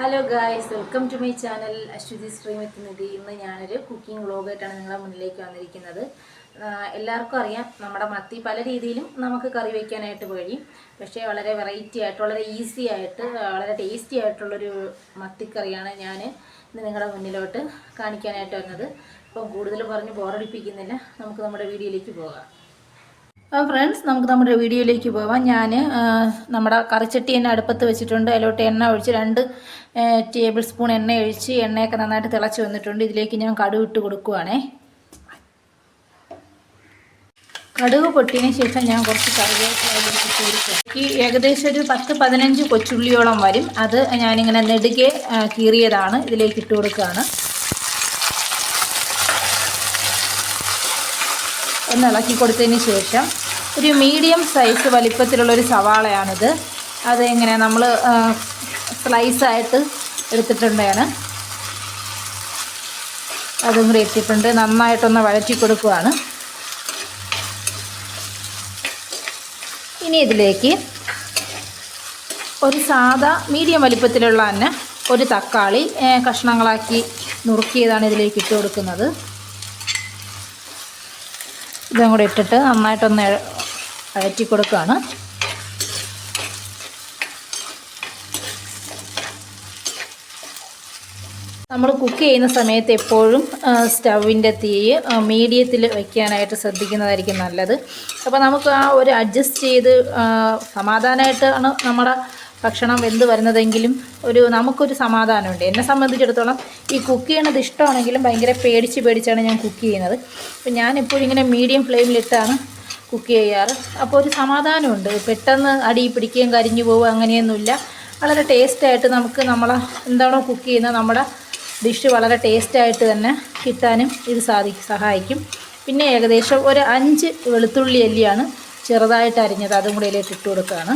Hello guys welcome to my channel Aswathy stream എത്തുന്നത് ഇന്ന് ഞാനൊരു കുക്കിംഗ് വ്ളോഗായിട്ടാണ് നിങ്ങളുടെ മുന്നിലേക്ക് വന്നിരിക്കുന്നത്. എല്ലാവർക്കും അറിയാം നമ്മുടെ മത്തി പല രീതിയിലും നമുക്ക് കറി വയ്ക്കാനായിട്ട് കഴിയും. പക്ഷേ വളരെ വെറൈറ്റി ആയിട്ട് വളരെ ഈസി ആയിട്ട് വളരെ ടേസ്റ്റി ആയിട്ടുള്ളൊരു മത്തിക്കറിയാണ് ഞാൻ ഇന്ന് നിങ്ങളുടെ മുന്നിലോട്ട് കാണിക്കാനായിട്ട് വന്നത് അപ്പം കൂടുതൽ പറഞ്ഞ് ബോറടിപ്പിക്കുന്നില്ല നമുക്ക് നമ്മുടെ വീഡിയോയിലേക്ക് പോകാം. അപ്പോൾ ഫ്രണ്ട്സ് നമുക്ക് നമ്മുടെ വീഡിയോയിലേക്ക് പോവാം. ഞാൻ നമ്മുടെ കറിച്ചട്ടി എണ്ണ അടുപ്പത്ത് വെച്ചിട്ടുണ്ട്. അതിലോട്ട് എണ്ണ ഒഴിച്ച് രണ്ട് ടേബിൾ സ്പൂൺ എണ്ണ ഒഴിച്ച് എണ്ണയൊക്കെ നന്നായിട്ട് തിളച്ച് വന്നിട്ടുണ്ട്. ഇതിലേക്ക് ഞാൻ കടുക് ഇട്ട് കൊടുക്കുവാണേ. കടുക് പൊട്ടിയതിന് ശേഷം ഞാൻ കുറച്ച് കറിവേപ്പില ഇട്ട് കൊടുക്കും. ഈ ഏകദേശം ഒരു പത്ത് പതിനഞ്ച് കൊച്ചുള്ളിയോളം വരും. അത് ഞാനിങ്ങനെ നെടുകെ കീറിയതാണ്. ഇതിലേക്ക് ഇട്ട് കൊടുക്കുകയാണ്. ഒന്ന് ഇളക്കി കൊടുത്തതിന് ശേഷം ഒരു മീഡിയം സൈസ് വലിപ്പത്തിലുള്ളൊരു സവാളയാണിത്. അത് എങ്ങനെ നമ്മൾ സ്ലൈസായിട്ട് എടുത്തിട്ടുണ്ടാണ്. അതും കൂടി ഇട്ടിട്ടുണ്ട്. നന്നായിട്ടൊന്ന് വഴറ്റി കൊടുക്കുകയാണ് ഇനി ഇതിലേക്ക് ഒരു സാധാ മീഡിയം വലിപ്പത്തിലുള്ള തന്നെ ഒരു തക്കാളി കഷ്ണങ്ങളാക്കി നുറുക്കിയതാണ് ഇതിലേക്ക് ഇട്ട് കൊടുക്കുന്നത്. ഇതും കൂടി ഇട്ടിട്ട് നന്നായിട്ടൊന്ന് അഴറ്റി കൊടുക്കുകയാണ് നമ്മൾ കുക്ക് ചെയ്യുന്ന സമയത്ത് എപ്പോഴും സ്റ്റൗവിന്റെ തീ മീഡിയത്തിൽ വയ്ക്കാനായിട്ട് ശ്രദ്ധിക്കുന്നതായിരിക്കും നല്ലത്. അപ്പോൾ നമുക്ക് ആ ഒരു അഡ്ജസ്റ്റ് ചെയ്ത് സമാധാനമായിട്ടാണ് നമ്മുടെ ഭക്ഷണം വെന്ത് വരുന്നതെങ്കിലും ഒരു നമുക്കൊരു സമാധാനമുണ്ട്. എന്നെ സംബന്ധിച്ചിടത്തോളം ഈ കുക്ക് ചെയ്യണത് ഇഷ്ടമാണെങ്കിലും ഭയങ്കര പേടിച്ച് പേടിച്ചാണ് ഞാൻ കുക്ക് ചെയ്യുന്നത്. അപ്പോൾ ഞാൻ എപ്പോഴും ഇങ്ങനെ മീഡിയം ഫ്ലെയിമിലിട്ടാണ് കുക്ക് ചെയ്യാറ്. അപ്പോൾ ഒരു സമാധാനമുണ്ട്. പെട്ടെന്ന് അടി പിടിക്കുകയും കരിഞ്ഞു പോവുക അങ്ങനെയൊന്നുമില്ല. വളരെ ടേസ്റ്റായിട്ട് നമുക്ക് നമ്മളെ എന്താണോ കുക്ക് ചെയ്യുന്നത് നമ്മുടെ ഡിഷ് വളരെ ടേസ്റ്റായിട്ട് തന്നെ കിട്ടാനും ഇത് സാധി സഹായിക്കും. പിന്നെ ഏകദേശം ഒരു അഞ്ച് വെളുത്തുള്ളി അല്ലിയാണ് ചെറുതായിട്ട് അരിഞ്ഞത്. അതും കൂടെ ഇതിലേക്ക് ഇട്ട് കൊടുക്കുകയാണ്.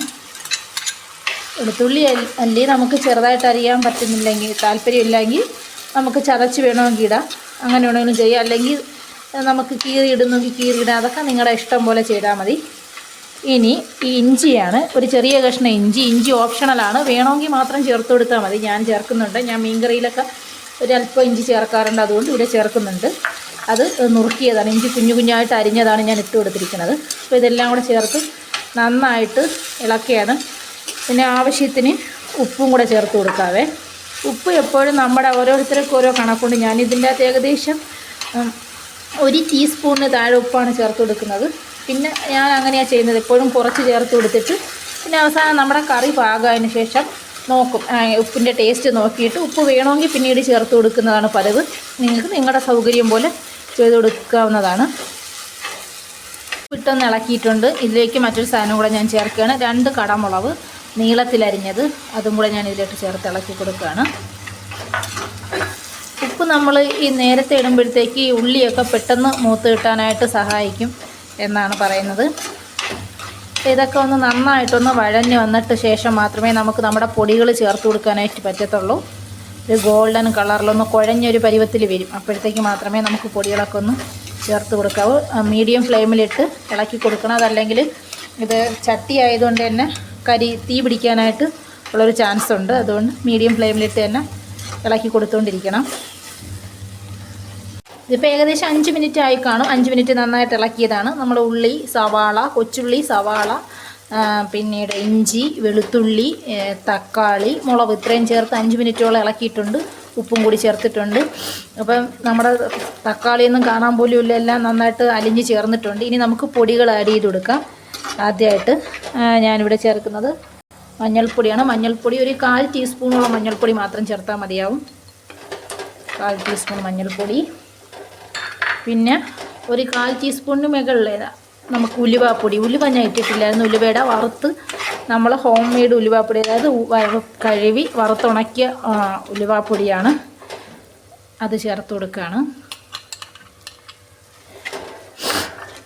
വെളുത്തുള്ളി അല്ലി- നമുക്ക് ചെറുതായിട്ട് അറിയാൻ പറ്റുന്നില്ലെങ്കിൽ താല്പര്യമില്ലെങ്കിൽ നമുക്ക് ചതച്ച് വേണമെങ്കിൽ ഇടാം. അങ്ങനെ വേണമെങ്കിലും ചെയ്യാം. അല്ലെങ്കിൽ നമുക്ക് കീറി ഇടുന്നെങ്കിൽ കീറി ഇടാം. അതൊക്കെ നിങ്ങളുടെ ഇഷ്ടം പോലെ ചെയ്താൽ മതി. ഇനി ഈ ഇഞ്ചിയാണ്. ഒരു ചെറിയ കഷ്ണം ഇഞ്ചി. ഇഞ്ചി ഓപ്ഷണലാണ് വേണമെങ്കിൽ മാത്രം ചേർത്ത് കൊടുത്താൽ മതി. ഞാൻ ചേർക്കുന്നുണ്ട്. ഞാൻ മീൻകറിയിലൊക്കെ അല്പം ഇഞ്ചി ചേർക്കാറുണ്ട്. അതുകൊണ്ട് ഇവിടെ ചേർക്കുന്നുണ്ട്. അത് നുറുക്കിയതാണ്. ഇഞ്ചി കുഞ്ഞു കുഞ്ഞായിട്ട് അരിഞ്ഞതാണ് ഞാൻ ഇട്ട് കൊടുത്തിരിക്കുന്നത്. അപ്പോൾ ഇതെല്ലാം കൂടെ ചേർത്ത് നന്നായിട്ട് ഇളക്കിയാണ്. പിന്നെ ആവശ്യത്തിന് ഉപ്പും കൂടെ ചേർത്ത് കൊടുക്കാവേ. ഉപ്പ് എപ്പോഴും നമ്മുടെ ഓരോരുത്തർക്കും ഓരോ കണക്കുണ്ട്. ഞാൻ ഇതിന്റെ അകത്ത് ഏകദേശം ഒരു ടീസ്പൂണിന് താഴെ ഉപ്പാണ് ചേർത്ത് കൊടുക്കുന്നത്. പിന്നെ ഞാൻ അങ്ങനെയാണ് ചെയ്യുന്നത്. എപ്പോഴും കുറച്ച് ചേർത്ത് കൊടുത്തിട്ട് പിന്നെ അവസാനം നമ്മുടെ കറി പാകമായതിന് ശേഷം നോക്കും. ഉപ്പിന്റെ ടേസ്റ്റ് നോക്കിയിട്ട് ഉപ്പ് വേണമെങ്കിൽ പിന്നീട് ചേർത്ത് കൊടുക്കുന്നതാണ് പതിവ്. നിങ്ങൾക്ക് നിങ്ങളുടെ സൗകര്യം പോലെ ചെയ്ത് കൊടുക്കാവുന്നതാണ്. ഇട്ടൊന്ന് ഇളക്കിയിട്ടുണ്ട്. ഇതിലേക്ക് മറ്റൊരു സാധനം കൂടെ ഞാൻ ചേർക്കുകയാണ്. രണ്ട് കടമുളക് നീളത്തിലരിഞ്ഞത് അതും കൂടെ ഞാൻ ഇതിലേക്ക് ചേർത്ത് ഇളക്കി കൊടുക്കുകയാണ്. ഉപ്പ് നമ്മൾ ഈ നേരത്തെ ഇടുമ്പോഴത്തേക്ക് ഈ ഉള്ളിയൊക്കെ പെട്ടെന്ന് മൂത്ത് കിട്ടാനായിട്ട് സഹായിക്കും എന്നാണ് പറയുന്നത്. ഇതൊക്കെ ഒന്ന് നന്നായിട്ടൊന്ന് വഴഞ്ഞ് വന്നിട്ട് ശേഷം മാത്രമേ നമുക്ക് നമ്മുടെ പൊടികൾ ചേർത്ത് കൊടുക്കാനായിട്ട് പറ്റത്തുള്ളൂ. ഒരു ഗോൾഡൻ കളറിലൊന്ന് കുഴഞ്ഞൊരു പരുവത്തിൽ വരും. അപ്പോഴത്തേക്ക് മാത്രമേ നമുക്ക് പൊടികളൊക്കെ ഒന്ന് ചേർത്ത് കൊടുക്കാവൂ. മീഡിയം ഫ്ലെയിമിലിട്ട് ഇളക്കി കൊടുക്കണം. അതല്ലെങ്കിൽ ഇത് ചട്ടി ആയതുകൊണ്ട് തന്നെ കരി തീ പിടിക്കാനായിട്ട് ഉള്ളൊരു ചാൻസ് ഉണ്ട് അതുകൊണ്ട് മീഡിയം ഫ്ലെയിമിലിട്ട് തന്നെ ഇളക്കി കൊടുത്തുകൊണ്ടിരിക്കണം ഇതിപ്പോൾ ഏകദേശം അഞ്ച് മിനിറ്റ് ആയി കാണും. അഞ്ച് മിനിറ്റ് നന്നായിട്ട് ഇളക്കിയതാണ്. നമ്മൾ ഉള്ളി സവാള കൊച്ചുള്ളി സവാള പിന്നീട് ഇഞ്ചി വെളുത്തുള്ളി തക്കാളി മുളക് ഇത്രയും ചേർത്ത് അഞ്ച് മിനിറ്റോളം ഇളക്കിയിട്ടുണ്ട്. ഉപ്പും കൂടി ചേർത്തിട്ടുണ്ട്. അപ്പം നമ്മുടെ തക്കാളിയൊന്നും കാണാൻ പോലും ഇല്ല. എല്ലാം നന്നായിട്ട് അലിഞ്ഞ് ചേർന്നിട്ടുണ്ട്. ഇനി നമുക്ക് പൊടികൾ ആഡ് ചെയ്ത് കൊടുക്കാം. ആദ്യമായിട്ട് ഞാനിവിടെ ചേർക്കുന്നത് മഞ്ഞൾപ്പൊടിയാണ്. മഞ്ഞൾപ്പൊടി ഒരു കാൽ ടീസ്പൂണോളം മഞ്ഞൾപ്പൊടി മാത്രം ചേർത്താൽ മതിയാവും. കാൽ ടീസ്പൂൺ മഞ്ഞൾപ്പൊടി. പിന്നെ ഒരു കാൽ ടീസ്പൂണിന് മുകളിൽ നമുക്ക് ഉലുവാപ്പൊടി. ഉലുവ ഞാൻ ഇട്ടിട്ടില്ലായിരുന്നു. ഉലുവയുടെ വറുത്ത് നമ്മൾ ഹോം മെയ്ഡ് ഉലുവാപ്പൊടി അതായത് കഴുകി വറുത്തുണക്കിയ ഉലുവാപ്പൊടിയാണ് അത് ചേർത്ത് കൊടുക്കുകയാണ്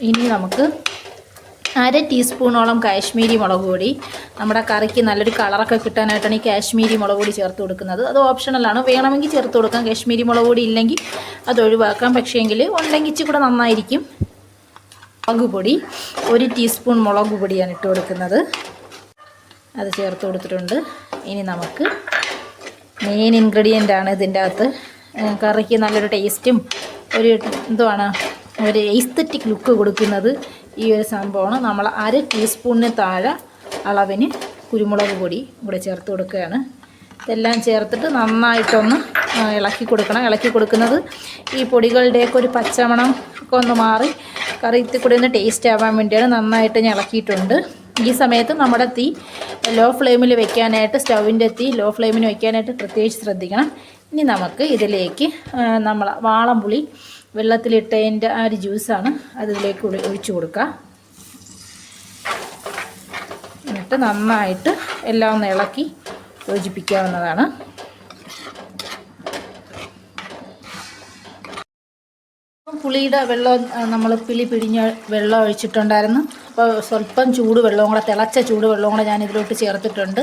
ഇനി നമുക്ക് അര ടീസ്പൂണോളം കാശ്മീരി മുളക് പൊടി. നമ്മുടെ കറിക്ക് നല്ലൊരു കളറൊക്കെ കിട്ടാനായിട്ടാണ് ഈ കാശ്മീരി മുളക് പൊടി ചേർത്ത് കൊടുക്കുന്നത്. അത് ഓപ്ഷണലാണ് വേണമെങ്കിൽ ചേർത്ത് കൊടുക്കാം. കാശ്മീരി മുളക് പൊടി ഇല്ലെങ്കിൽ അത് ഒഴിവാക്കാം. പക്ഷേങ്കിൽ ഉണ്ടെങ്കിൽ ഇച്ചിരി കൂടെ നന്നായിരിക്കും. മുളക് പൊടി. ഒരു ടീസ്പൂൺ മുളക് പൊടിയാണ് ഇട്ട് കൊടുക്കുന്നത്. അത് ചേർത്ത് കൊടുത്തിട്ടുണ്ട്. ഇനി നമുക്ക് മെയിൻ ഇൻഗ്രീഡിയന്റ് ആണ് ഇതിന്റെ അകത്ത്. കറിക്ക് നല്ലൊരു ടേസ്റ്റും ഒരു എന്തുവാണ്? ഒരു എസ്തറ്റിക് ലുക്ക് കൊടുക്കുന്നത്. ഈ ഒരു സംഭവമാണ്. നമ്മൾ അര ടീസ്പൂണിന് താഴെ അളവിന് കുരുമുളക് പൊടി ഇവിടെ ചേർത്ത് കൊടുക്കുകയാണ്. ഇതെല്ലാം ചേർത്തിട്ട് നന്നായിട്ടൊന്ന് ഇളക്കി കൊടുക്കണം. ഇളക്കി കൊടുക്കുന്നത് ഈ പൊടികളുടെയൊക്കെ ഒരു പച്ചമണം ഒക്കെ ഒന്ന് മാറി കറിയത്തിൽ കൂടി ഒന്ന് ടേസ്റ്റ് ആവാൻ വേണ്ടിയാണ് നന്നായിട്ട് ഞാൻ ഇളക്കിയിട്ടുണ്ട്. ഈ സമയത്ത് നമ്മുടെ തീ ലോ ഫ്ലെയിമിൽ വെക്കാനായിട്ട് സ്റ്റൗവിന്റെ തീ ലോ ഫ്ലെയിമിൽ വെക്കാനായിട്ട് പ്രത്യേകിച്ച് ശ്രദ്ധിക്കണം. ഇനി നമുക്ക് ഇതിലേക്ക് നമ്മൾ വാളംപുളി വെള്ളത്തിലിട്ടതിന്റെ ആ ഒരു ജ്യൂസാണ് അതിലേക്ക് ഒഴി- ഒഴിച്ചു കൊടുക്കുക. എന്നിട്ട് നന്നായിട്ട് എല്ലാം ഒന്ന് ഇളക്കി യോജിപ്പിക്കാവുന്നതാണ്. പുളിയുടെ വെള്ളം നമ്മൾ പിളി പിഴിഞ്ഞ വെള്ളം ഒഴിച്ചിട്ടുണ്ടായിരുന്നു. അപ്പോൾ സ്വല്പം ചൂട് വെള്ളവും കൂടെ തിളച്ച ചൂട് വെള്ളവും കൂടെ ഞാൻ ഇതിലോട്ട് ചേർത്തിട്ടുണ്ട്.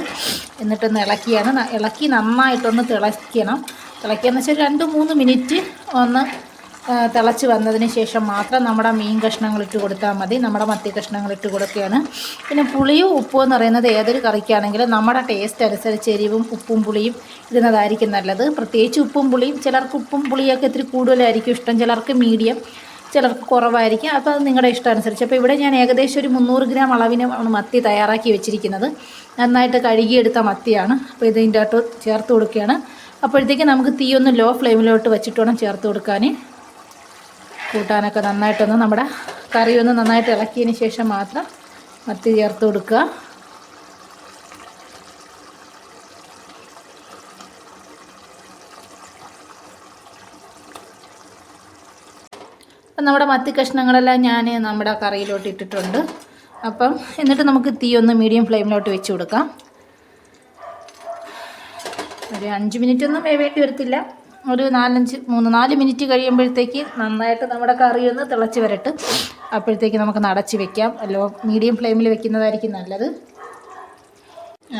എന്നിട്ടൊന്ന് ഇളക്കിയാണ്. ഇളക്കി നന്നായിട്ടൊന്ന് തിളയ്ക്കണം. തിളയ്ക്കാന്ന് വെച്ചാൽ രണ്ട് മൂന്ന് മിനിറ്റ് ഒന്ന് തിളച്ച് വന്നതിന് ശേഷം മാത്രം നമ്മുടെ മീൻ കഷ്ണങ്ങൾ ഇട്ട് കൊടുത്താൽ മതി. നമ്മുടെ മത്തി കഷ്ണങ്ങൾ ഇട്ട് കൊടുക്കുകയാണ്. പിന്നെ പുളിയും ഉപ്പും എന്ന് പറയുന്നത് ഏതൊരു കറിക്കാണെങ്കിലും നമ്മുടെ ടേസ്റ്റ് അനുസരിച്ച് എരിവും ഉപ്പും പുളിയും ഇടുന്നതായിരിക്കും നല്ലത്. പ്രത്യേകിച്ച് ഉപ്പും പുളിയും ചിലർക്ക് ഉപ്പും പുളിയൊക്കെ ഇത്തിരി കൂടുതലായിരിക്കും. ഇഷ്ടം ചിലർക്ക് മീഡിയം ചിലർക്ക് കുറവായിരിക്കും. അപ്പോൾ അത് നിങ്ങളുടെ ഇഷ്ടം അനുസരിച്ച്. അപ്പോൾ ഇവിടെ ഞാൻ ഏകദേശം ഒരു മുന്നൂറ് ഗ്രാം അളവിന് മത്തി തയ്യാറാക്കി വെച്ചിരിക്കുന്നത്. നന്നായിട്ട് കഴുകിയെടുത്ത മത്തിയാണ്. അപ്പോൾ ഇതിന്റെ അകത്ത് ചേർത്ത് കൊടുക്കുകയാണ്. അപ്പോഴത്തേക്ക് നമുക്ക് തീയൊന്ന് ലോ ഫ്ലെയിമിലോട്ട് വെച്ചിട്ട് വേണം ചേർത്ത് കൊടുക്കാൻ. കൂട്ടാനൊക്കെ നന്നായിട്ടൊന്ന് നമ്മുടെ കറി ഒന്ന് നന്നായിട്ട് ഇളക്കിയതിന് ശേഷം മാത്രം മത്തി ചേർത്ത് കൊടുക്കുക. അപ്പം നമ്മുടെ മത്തി കഷ്ണങ്ങളെല്ലാം ഞാൻ നമ്മുടെ കറിയിലോട്ട് ഇട്ടിട്ടുണ്ട്. അപ്പം എന്നിട്ട് നമുക്ക് തീ ഒന്ന് മീഡിയം ഫ്ലെയിമിലോട്ട് വെച്ച് കൊടുക്കാം. ഒരു അഞ്ച് മിനിറ്റ് ഒന്നും വേവേണ്ടി വരത്തില്ല. ഒരു നാലഞ്ച് മൂന്ന് നാല് മിനിറ്റ് കഴിയുമ്പോഴത്തേക്ക് നന്നായിട്ട് നമ്മുടെ കറി ഒന്ന് തിളച്ച് വരട്ട്. അപ്പോഴത്തേക്ക് നമുക്ക് നടച്ച് വെക്കാം. അല്ലോ മീഡിയം ഫ്ലെയിമിൽ വെക്കുന്നതായിരിക്കും നല്ലത്.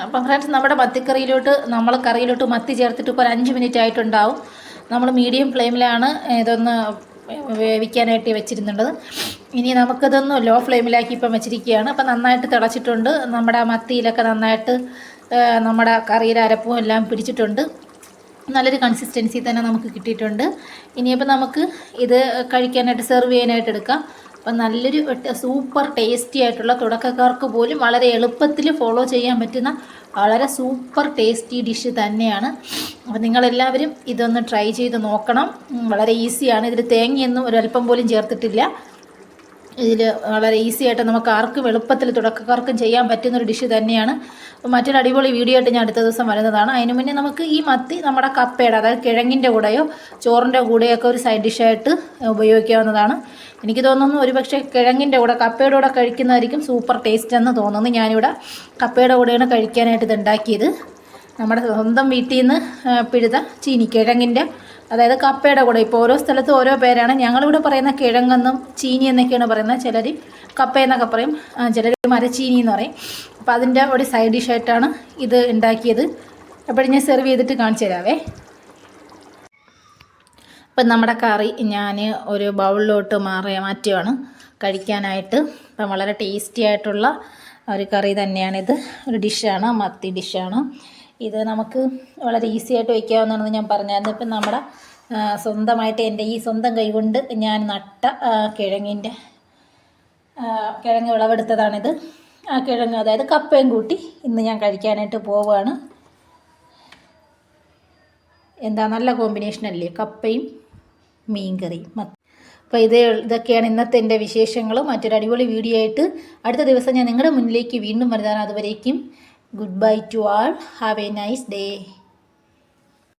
അപ്പം ഫ്രണ്ട്സ് നമ്മുടെ മത്തിക്കറിയിലോട്ട് നമ്മൾ കറിയിലോട്ട് മത്തി ചേർത്തിട്ട് ഇപ്പോൾ ഒരു അഞ്ച് മിനിറ്റ് ആയിട്ടുണ്ടാവും. നമ്മൾ മീഡിയം ഫ്ലെയിമിലാണ് ഇതൊന്ന് വേവിക്കാനായിട്ട് വെച്ചിരുന്നുള്ളത്. ഇനി നമുക്കിതൊന്ന് ലോ ഫ്ലെയിമിലാക്കി ഇപ്പം വെച്ചിരിക്കുകയാണ്. അപ്പം നന്നായിട്ട് തിളച്ചിട്ടുണ്ട്. നമ്മുടെ മത്തിയിലൊക്കെ നന്നായിട്ട് നമ്മുടെ കറിയിലരപ്പും എല്ലാം പിടിച്ചിട്ടുണ്ട്. നല്ലൊരു കൺസിസ്റ്റൻസി തന്നെ നമുക്ക് കിട്ടിയിട്ടുണ്ട്. ഇനിയിപ്പോൾ നമുക്ക് ഇത് കഴിക്കാനായിട്ട് സെർവ് ചെയ്യാനായിട്ട് എടുക്കാം. അപ്പം നല്ലൊരു സൂപ്പർ ടേസ്റ്റി ആയിട്ടുള്ള തുടക്കക്കാർക്ക് പോലും വളരെ എളുപ്പത്തിൽ ഫോളോ ചെയ്യാൻ പറ്റുന്ന വളരെ സൂപ്പർ ടേസ്റ്റി ഡിഷ് തന്നെയാണ്. അപ്പം നിങ്ങളെല്ലാവരും ഇതൊന്ന് ട്രൈ ചെയ്ത് നോക്കണം. വളരെ ഈസിയാണ് ഇതിൽ തേങ്ങയൊന്നും ഒരല്പം പോലും ചേർത്തിട്ടില്ല. ഇതിൽ വളരെ ഈസി ആയിട്ട് നമുക്ക് ആർക്കും എളുപ്പത്തിൽ തുടക്കക്കാർക്കും ചെയ്യാൻ പറ്റുന്ന ഒരു ഡിഷ് തന്നെയാണ്. മറ്റൊരു അടിപൊളി വീഡിയോ ആയിട്ട് ഞാൻ അടുത്ത ദിവസം വരുന്നതാണ്. അതിന് മുന്നേ നമുക്ക് ഈ മത്തി നമ്മുടെ കപ്പയുടെ അതായത് കിഴങ്ങിന്റെ കൂടെയോ ചോറിന്റെ കൂടെയൊക്കെ ഒരു സൈഡ് ഡിഷായിട്ട് ഉപയോഗിക്കാവുന്നതാണ്. എനിക്ക് തോന്നുന്നു ഒരുപക്ഷെ കിഴങ്ങിന്റെ കൂടെ കപ്പയുടെ കൂടെ കഴിക്കുന്നതായിരിക്കും സൂപ്പർ ടേസ്റ്റ് എന്ന് തോന്നുന്നു. ഞാനിവിടെ കപ്പയുടെ കൂടെയാണ് കഴിക്കാനായിട്ട് ഇത് ഉണ്ടാക്കിയത്. നമ്മുടെ സ്വന്തം വീട്ടിൽ നിന്ന് പിഴുത ചീനി കിഴങ്ങിന്റെ അതായത് കപ്പയുടെ കൂടെ. ഇപ്പോൾ ഓരോ സ്ഥലത്തും ഓരോ പേരാണ്. ഞങ്ങളിവിടെ പറയുന്ന കിഴങ്ങെന്നും ചീനി എന്നൊക്കെയാണ് പറയുന്നത്. ചിലർ കപ്പ എന്നൊക്കെ പറയും. ചിലർ മരച്ചീനി എന്ന് പറയും. അപ്പോൾ അതിന്റെ ഒരു സൈഡ് ഡിഷായിട്ടാണ് ഇത് ഉണ്ടാക്കിയത്. അപ്പോൾ ഞാൻ സെർവ് ചെയ്തിട്ട് കാണിച്ചു തരാവേ. അപ്പം നമ്മുടെ കറി ഞാൻ ഒരു ബൗളിലോട്ട് മാറിയ മാറ്റുകയാണ് കഴിക്കാനായിട്ട്. അപ്പം വളരെ ടേസ്റ്റി ആയിട്ടുള്ള ഒരു കറി തന്നെയാണിത്. ഒരു ഡിഷാണ് മത്തി ഡിഷാണ് ഇത് നമുക്ക് വളരെ ഈസി ആയിട്ട് വയ്ക്കാവുന്നതാണെന്ന് ഞാൻ പറഞ്ഞായിരുന്നു. ഇപ്പം നമ്മുടെ സ്വന്തമായിട്ട് എന്റെ ഈ സ്വന്തം കൈകൊണ്ട് ഞാൻ നട്ട കിഴങ്ങിന്റെ കിഴങ്ങ് വിളവെടുത്തതാണിത്. ആ കിഴങ്ങ് അതായത് കപ്പയും കൂട്ടി ഇന്ന് ഞാൻ കഴിക്കാനായിട്ട് പോവുകയാണ്. എന്താ നല്ല കോമ്പിനേഷൻ അല്ലേ? കപ്പയും മീൻകറിയും. അപ്പോൾ ഇത് ഇതൊക്കെയാണ് ഇന്നത്തെ എന്റെ വിശേഷങ്ങളും മറ്റൊരു അടിപൊളി വീഡിയോ ആയിട്ട് അടുത്ത ദിവസം ഞാൻ നിങ്ങളുടെ മുന്നിലേക്ക് വീണ്ടും വരുന്നതാണ്. അതുവരേക്കും Goodbye to all. Have a nice day.